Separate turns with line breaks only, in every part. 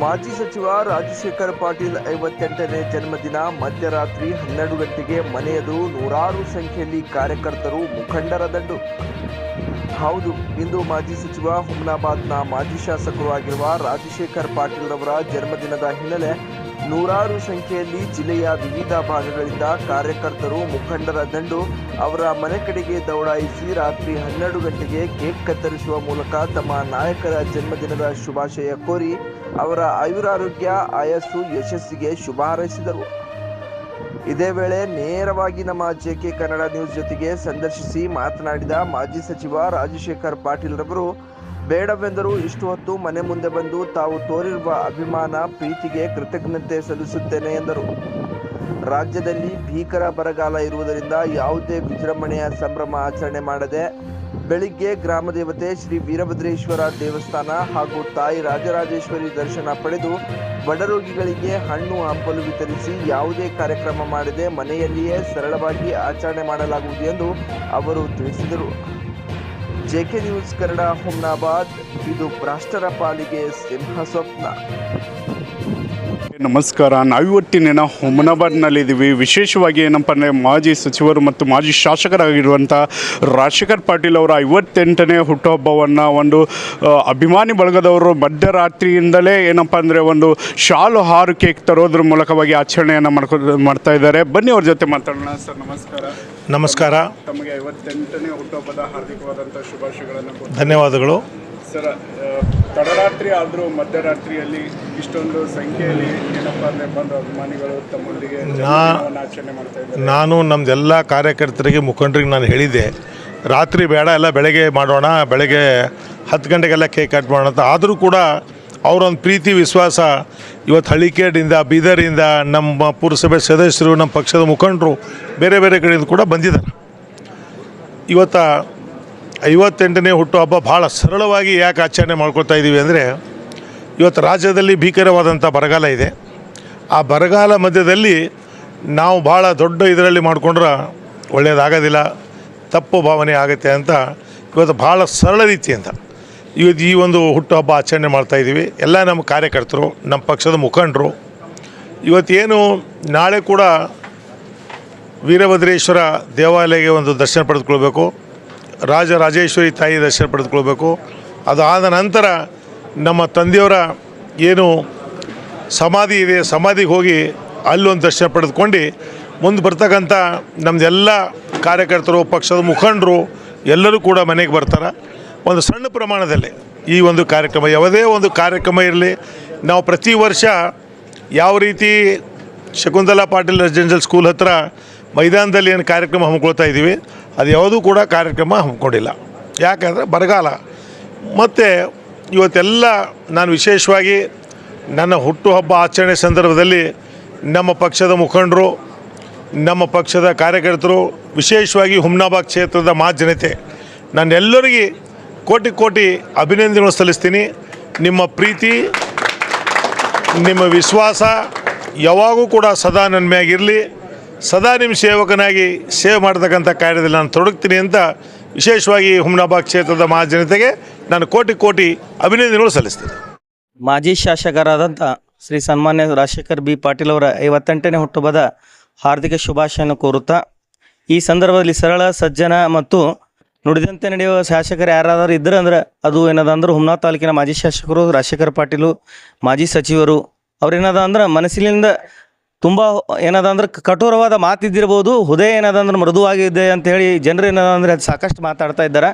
ಮಾಜಿ ಸಚಿವ ರಾಜಶೇಖರ್ ಪಾಟೀಲ್ ಐವತ್ತೆಂಟನೇ ಜನ್ಮದಿನ ಮಧ್ಯರಾತ್ರಿ ಹನ್ನೆರಡು ಗಂಟೆಗೆ ಮನೆಯದು ನೂರಾರು ಸಂಖ್ಯೆಯಲ್ಲಿ ಕಾರ್ಯಕರ್ತರು ಮುಖಂಡರ ದಂಡು. ಹೌದು, ಇಂದು ಮಾಜಿ ಸಚಿವ ಹುಮ್ನಾಬಾದ್ನ ಮಾಜಿ ಶಾಸಕರು ಆಗಿರುವ ರಾಜಶೇಖರ್ ಪಾಟೀಲ್ ಅವರ ಜನ್ಮದಿನದ ಹಿನ್ನೆಲೆ ನೂರಾರು ಸಂಖ್ಯೆಯಲ್ಲಿ ಜಿಲ್ಲೆಯ ವಿವಿಧ ಭಾಗಗಳಿಂದ ಕಾರ್ಯಕರ್ತರು ಮುಖಂಡರ ದಂಡು ಅವರ ಮನೆ ಕಡೆಗೆ ದೌಡಾಯಿಸಿ ರಾತ್ರಿ ಹನ್ನೆರಡು ಗಂಟೆಗೆ ಕೇಕ್ ಕತ್ತರಿಸುವ ಮೂಲಕ ತಮ್ಮ ನಾಯಕರ ಜನ್ಮದಿನದ ಶುಭಾಶಯ ಕೋರಿ ಅವರ ಆಯುರಾರೋಗ್ಯ, ಆಯಸ್ಸು, ಯಶಸ್ಸಿಗೆ ಶುಭ ಹಾರೈಸಿದರು. ಇದೇ ವೇಳೆ ನೇರವಾಗಿ ನಮ್ಮ ಜೆಕೆ ಕನ್ನಡ ನ್ಯೂಸ್ ಜೊತೆಗೆ ಸಂದರ್ಶಿಸಿ ಮಾತನಾಡಿದ ಮಾಜಿ ಸಚಿವ ರಾಜಶೇಖರ್ ಪಾಟೀಲ್ ರವರು ಬೇಡವೆಂದರೂ ಇಷ್ಟು ಹೊತ್ತು ಮನೆ ಮುಂದೆ ಬಂದು ತಾವು ತೋರಿರುವ ಅಭಿಮಾನ, ಪ್ರೀತಿಗೆ ಕೃತಜ್ಞತೆ ಸಲ್ಲಿಸುತ್ತೇನೆ ಎಂದರು. ರಾಜ್ಯದಲ್ಲಿ ಭೀಕರ ಬರಗಾಲ ಇರುವುದರಿಂದ ಯಾವುದೇ ವಿಜೃಂಭಣೆಯ ಸಂಭ್ರಮ ಆಚರಣೆ ಮಾಡದೆ ಬೆಳಿಗ್ಗೆ ಗ್ರಾಮ ದೇವತೆ ಶ್ರೀ ವೀರಭದ್ರೇಶ್ವರ ದೇವಸ್ಥಾನ ಹಾಗೂ ತಾಯಿ ರಾಜರಾಜೇಶ್ವರಿ ದರ್ಶನ ಪಡೆದು ಬಡರೋಗಿಗಳಿಗೆ ಹಣ್ಣು ಹಂಪಲು ವಿತರಿಸಿ ಯಾವುದೇ ಕಾರ್ಯಕ್ರಮ ಮಾಡದೆ ಮನೆಯಲ್ಲಿಯೇ ಸರಳವಾಗಿ ಆಚರಣೆ ಮಾಡಲಾಗುವುದು ಎಂದು ಅವರು ತಿಳಿಸಿದರು. ಜೆಕೆ ನ್ಯೂಸ್ ಕನ್ನಡ ಹುಮ್ನಾಬಾದ್ ಇದು ಭ್ರಷ್ಟರ ಪಾಲಿಗೆ ಸಿಂಹ ಸ್ವಪ್ನ.
ನಮಸ್ಕಾರ ನಾವಿವತ್ತಿನ ಹುಮನಾಬಾದ್ನಲ್ಲಿದ್ದೀವಿ ವಿಶೇಷವಾಗಿ ಏನಪ್ಪ ಅಂದರೆ ಮಾಜಿ ಸಚಿವರು ಮತ್ತು ಮಾಜಿ ಶಾಸಕರಾಗಿರುವಂಥ ರಾಜಶೇಖರ್ ಪಾಟೀಲ್ ಅವರ ಐವತ್ತೆಂಟನೇ ಹುಟ್ಟುಹಬ್ಬವನ್ನು ಒಂದು ಅಭಿಮಾನಿ ಬಳಗದವರು ಮಧ್ಯರಾತ್ರಿಯಿಂದಲೇ ಏನಪ್ಪ ಅಂದರೆ ಒಂದು ಶಾಲು ಹಾರು ಕೇಕ್ ತರೋದ್ರ ಮೂಲಕವಾಗಿ ಆಚರಣೆಯನ್ನು ಮಾಡ್ಕೊ, ಮಾಡ್ತಾ ಇದ್ದಾರೆ. ಬನ್ನಿ ಅವ್ರ ಜೊತೆ ಮಾತಾಡೋಣ. ಸರ್, ನಮಸ್ಕಾರ.
ನಮಸ್ಕಾರ.
ತಮಗೆ ಐವತ್ತೆಂಟನೇ ಹುಟ್ಟುಹಬ್ಬದ ಹಾರ್ದಿಕವಾದಂಥ ಶುಭಾಶಯಗಳನ್ನು.
ಧನ್ಯವಾದಗಳು.
ಸರ್ ತಡರಾತ್ರಿ ಆದರೂ ಮಧ್ಯರಾತ್ರಿಯಲ್ಲಿ ಇಷ್ಟೊಂದು ಸಂಖ್ಯೆಯಲ್ಲಿ ಏನಪ್ಪ ಅಂದರೆ ಬಂದು ಅಭಿಮಾನಿಗಳು ತಮ್ಮೊಂದಿಗೆ ಆಚರಣೆ ಮಾಡ್ತಾ ಇದ್ದಾರೆ.
ನಾನು ನಮ್ಮದೆಲ್ಲ ಕಾರ್ಯಕರ್ತರಿಗೆ ಮುಖಂಡರಿಗೆ ನಾನು ಹೇಳಿದ್ದೆ ರಾತ್ರಿ ಬೇಡ ಎಲ್ಲ ಬೆಳಗ್ಗೆ ಮಾಡೋಣ ಬೆಳಗ್ಗೆ ಹತ್ತು ಗಂಟೆಗೆಲ್ಲ ಕೇಕ್ ಕಟ್ ಮಾಡೋಣ ಅಂತ. ಆದರೂ ಕೂಡ ಅವರೊಂದು ಪ್ರೀತಿ, ವಿಶ್ವಾಸ ಇವತ್ತು ಹಳ್ಳಿಕೇಡಿಂದ ಬೀದರಿಂದ ನಮ್ಮ ಪುರಸಭೆ ಸದಸ್ಯರು, ನಮ್ಮ ಪಕ್ಷದ ಮುಖಂಡರು ಬೇರೆ ಬೇರೆ ಕಡೆಯಿಂದ ಕೂಡ ಬಂದಿದ್ದಾರೆ. ಇವತ್ತ ಐವತ್ತೆಂಟನೇ ಹುಟ್ಟುಹಬ್ಬ ಭಾಳ ಸರಳವಾಗಿ ಯಾಕೆ ಆಚರಣೆ ಮಾಡ್ಕೊಳ್ತಾ ಇದ್ದೀವಿ ಅಂದರೆ, ಇವತ್ತು ರಾಜ್ಯದಲ್ಲಿ ಭೀಕರವಾದಂಥ ಬರಗಾಲ ಇದೆ. ಆ ಬರಗಾಲ ಮಧ್ಯದಲ್ಲಿ ನಾವು ಭಾಳ ದೊಡ್ಡ ಇದರಲ್ಲಿ ಮಾಡ್ಕೊಂಡ್ರೆ ಒಳ್ಳೆಯದಾಗೋದಿಲ್ಲ ತಪ್ಪು ಭಾವನೆ ಆಗುತ್ತೆ ಅಂತ ಇವತ್ತು ಭಾಳ ಸರಳ ರೀತಿಯಿಂದ. ಇವತ್ತು ಈ ಒಂದು ಹುಟ್ಟುಹಬ್ಬ ಆಚರಣೆ ಮಾಡ್ತಾಯಿದ್ದೀವಿ ಎಲ್ಲ ನಮ್ಮ ಕಾರ್ಯಕರ್ತರು, ನಮ್ಮ ಪಕ್ಷದ ಮುಖಂಡರು. ಇವತ್ತೇನು ನಾಳೆ ಕೂಡ ವೀರಭದ್ರೇಶ್ವರ ದೇವಾಲಯಕ್ಕೆ ಒಂದು ದರ್ಶನ ಪಡೆದುಕೊಳ್ಬೇಕು. ರಾಜರಾಜೇಶ್ವರಿ ತಾಯಿ ದರ್ಶನ ಪಡೆದುಕೊಳ್ಬೇಕು. ಅದಾದ ನಂತರ ನಮ್ಮ ತಂದೆಯವರ ಏನು ಸಮಾಧಿ ಇದೆ, ಸಮಾಧಿಗೆ ಹೋಗಿ ಅಲ್ಲೊಂದು ದರ್ಶನ ಪಡೆದುಕೊಂಡು ಮುಂದೆ ಬರ್ತಕ್ಕಂಥ ನಮ್ಮದೆಲ್ಲ ಕಾರ್ಯಕರ್ತರು, ಪಕ್ಷದ ಮುಖಂಡರು ಎಲ್ಲರೂ ಕೂಡ ಮನೆಗೆ ಬರ್ತಾರೆ. ಒಂದು ಸಣ್ಣ ಪ್ರಮಾಣದಲ್ಲಿ ಈ ಒಂದು ಕಾರ್ಯಕ್ರಮ, ಯಾವುದೇ ಒಂದು ಕಾರ್ಯಕ್ರಮ ಇರಲಿ, ನಾವು ಪ್ರತಿ ವರ್ಷ ಯಾವ ರೀತಿ ಶಕುಂತಲಾ ಪಾಟೀಲ್ ರೆಸಿಡೆನ್ಷಿಯಲ್ ಸ್ಕೂಲ್ ಹತ್ರ ಮೈದಾನದಲ್ಲಿ ಏನು ಕಾರ್ಯಕ್ರಮ ಹಮ್ಮಿಕೊಳ್ತಾ ಇದ್ದೀವಿ, ಅದು ಯಾವುದೂ ಕೂಡ ಕಾರ್ಯಕ್ರಮ ಹಮ್ಮಿಕೊಂಡಿಲ್ಲ. ಯಾಕಂದರೆ ಬರಗಾಲ. ಮತ್ತು ಇವತ್ತೆಲ್ಲ ನಾನು ವಿಶೇಷವಾಗಿ ನನ್ನ ಹುಟ್ಟುಹಬ್ಬ ಆಚರಣೆ ಸಂದರ್ಭದಲ್ಲಿ ನಮ್ಮ ಪಕ್ಷದ ಮುಖಂಡರು, ನಮ್ಮ ಪಕ್ಷದ ಕಾರ್ಯಕರ್ತರು, ವಿಶೇಷವಾಗಿ ಹುಮ್ನಾಬಾಗ್ ಕ್ಷೇತ್ರದ ಮಾ ಜನತೆ ನಾನೆಲ್ಲರಿಗೆ ಕೋಟಿ ಕೋಟಿ ಅಭಿನಂದನೆಗಳು ಸಲ್ಲಿಸ್ತೀನಿ. ನಿಮ್ಮ ಪ್ರೀತಿ, ನಿಮ್ಮ ವಿಶ್ವಾಸ ಯಾವಾಗೂ ಕೂಡ ಸದಾ ನನ್ನ ಮ್ಯಾಗಿರಲಿ ಸದಾ ನಿಮ್ಮ ಸೇವಕನಾಗಿ ಸೇವೆ ಮಾಡ್ತಕ್ಕಂಥ ಕಾರ್ಯದಲ್ಲಿ ನಾನು ತೊಡಗ್ತೀನಿ ಅಂತ ವಿಶೇಷವಾಗಿ ಹುಮ್ನಾಬಾದ್ ಕ್ಷೇತ್ರದ ಮಹಾಜನತೆಗೆ ನಾನು ಕೋಟಿ ಕೋಟಿ ಅಭಿನಂದನೆಗಳು ಸಲ್ಲಿಸ್ತೀನಿ.
ಮಾಜಿ ಶಾಸಕರಾದಂಥ ಶ್ರೀ ಸನ್ಮಾನ್ಯ ರಾಜಶೇಖರ್ ಬಿ ಪಾಟೀಲ್ ಅವರ ಐವತ್ತೆಂಟನೇ ಹುಟ್ಟುಹಬ್ಬದ ಹಾರ್ದಿಕ ಶುಭಾಶಯನ ಕೋರುತ್ತಾ, ಈ ಸಂದರ್ಭದಲ್ಲಿ ಸರಳ, ಸಜ್ಜನ ಮತ್ತು ನುಡಿದಂತೆ ನಡೆಯುವ ಶಾಸಕರು ಯಾರಾದರೂ ಇದ್ದರೆ ಅಂದ್ರೆ ಅದು ಏನದ ಅಂದ್ರೆ ಹುಮ್ನಾ ತಾಲೂಕಿನ ಮಾಜಿ ಶಾಸಕರು ರಾಜಶೇಖರ ಪಾಟೀಲು, ಮಾಜಿ ಸಚಿವರು. ಅವ್ರೇನದ ಅಂದ್ರೆ ಮನಸ್ಸಿನಿಂದ ತುಂಬ ಏನದ ಅಂದ್ರೆ ಕಠೋರವಾದ ಮಾತಿದ್ದಿರ್ಬೋದು ಹೃದಯ ಏನದ ಅಂದ್ರೆ ಮೃದುವಾಗಿದೆ ಅಂತ ಹೇಳಿ ಜನರು ಏನದ ಅಂದ್ರೆ ಅದು ಸಾಕಷ್ಟು ಮಾತಾಡ್ತಾ ಇದ್ದಾರೆ.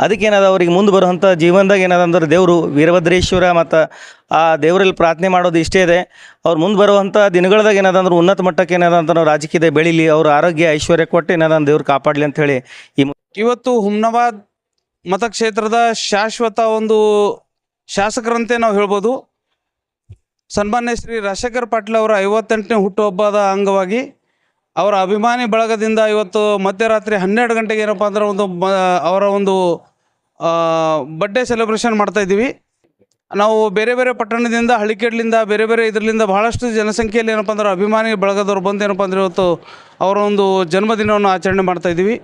ಅದಕ್ಕೆ ಏನದ ಅವ್ರಿಗೆ ಮುಂದೆ ಬರುವಂಥ ಜೀವನದಾಗ ಏನದ ಅಂದ್ರೆ ದೇವರು ವೀರಭದ್ರೇಶ್ವರ ಮತ್ತು ಆ ದೇವರಲ್ಲಿ ಪ್ರಾರ್ಥನೆ ಮಾಡೋದು ಇಷ್ಟೇ ಇದೆ. ಅವ್ರು ಮುಂದೆ ಬರುವಂಥ ದಿನಗಳದಾಗ ಏನದ ಅಂದ್ರೆ ಉನ್ನತ ಮಟ್ಟಕ್ಕೆ ಏನದ ನಾವು ರಾಜಕೀಯದ ಬೆಳೀಲಿ ಅವ್ರ ಆರೋಗ್ಯ ಐಶ್ವರ್ಯ ಕೊಟ್ಟು ಏನದ ಅಂದ್ರೆ ದೇವ್ರು ಕಾಪಾಡಲಿ ಅಂತ ಹೇಳಿ ಈ
ಇವತ್ತು ಹುಮ್ನಾಬಾದ್ ಮತಕ್ಷೇತ್ರದ ಶಾಶ್ವತ ಒಂದು ಶಾಸಕರಂತೆ ನಾವು ಹೇಳ್ಬೋದು. ಸನ್ಮಾನ್ಯ ಶ್ರೀ ರಾಜಶೇಖರ್ ಪಾಟೀಲ್ ಅವರ ಐವತ್ತೆಂಟನೇ ಹುಟ್ಟುಹಬ್ಬದ ಅಂಗವಾಗಿ ಅವರ ಅಭಿಮಾನಿ ಬಳಗದಿಂದ ಇವತ್ತು ಮಧ್ಯರಾತ್ರಿ ಹನ್ನೆರಡು ಗಂಟೆಗೆ ಏನಪ್ಪ ಅಂದ್ರೆ ಒಂದು ಅವರ ಒಂದು ಬರ್ಡೇ ಸೆಲೆಬ್ರೇಷನ್ ಮಾಡ್ತಾ ಇದ್ದೀವಿ. ನಾವು ಬೇರೆ ಬೇರೆ ಪಟ್ಟಣದಿಂದ ಹಳ್ಳಿಕೆಡ್ಲಿಂದ ಬೇರೆ ಬೇರೆ ಇದರಿಂದ ಬಹಳಷ್ಟು ಜನಸಂಖ್ಯೆಯಲ್ಲಿ ಏನಪ್ಪ ಅಂದ್ರೆ ಅಭಿಮಾನಿ ಬಳಗದವ್ರು ಬಂದು ಏನಪ್ಪ ಅಂದ್ರೆ ಇವತ್ತು ಅವರ ಒಂದು ಜನ್ಮದಿನವನ್ನು ಆಚರಣೆ ಮಾಡ್ತಾ ಇದ್ದೀವಿ.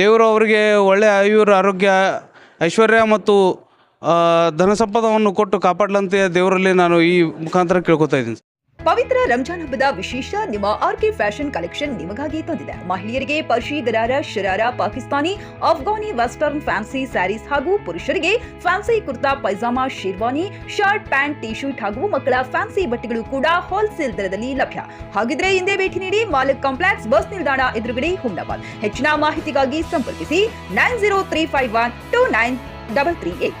ದೇವರು ಅವರಿಗೆ ಒಳ್ಳೆಯ ಆಯುರ್ ಆರೋಗ್ಯ, ಐಶ್ವರ್ಯ ಮತ್ತು ಧನ ಧನಸಂಪದವನ್ನು ಕೊಟ್ಟು ಕಾಪಾಡಲಂತೆ ದೇವರಲ್ಲಿ ನಾನು ಈ ಮುಖಾಂತರ ಕೇಳ್ಕೊತಾ ಇದ್ದೀನಿ.
ಪವಿತ್ರ ರಂಜಾನ್ ಹಬ್ಬದ ವಿಶೇಷ ನಿಮ್ಮ ಆರ್ಕೆ ಫ್ಯಾಷನ್ ಕಲೆಕ್ಷನ್ ನಿಮಗಾಗಿ ತಂದಿದೆ. ಮಹಿಳೆಯರಿಗೆ ಪರ್ಷಿ gharara sharara, Pakistani, Afghani, western, fancy sarees ಹಾಗೂ ಪುರುಷರಿಗೆ fancy kurta, pyjama, sherwani, shirt, pant T shirt ಹಾಗೂ ಮಕ್ಕಳ ಫ್ಯಾನ್ಸಿ ಬಟ್ಟೆಗಳು ಕೂಡ ಹೋಲ್ಸೇಲ್ ದರದಲ್ಲಿ ಲಭ್ಯ. ಹಾಗಿದ್ರೆ ಹಿಂದೆ ಭೇಟಿ ನೀಡಿ ಮಾಲಕ್ ಕಾಂಪ್ಲೆಕ್ಸ್ ಬಸ್ ನಿಲ್ದಾಣ ಎದುರುಗಡೆ ಹುಮ್ನಾಬಾದ್. ಹೆಚ್ಚಿನ ಮಾಹಿತಿಗಾಗಿ ಸಂಪರ್ಕಿಸಿ nine zero three five one two nine double three eight.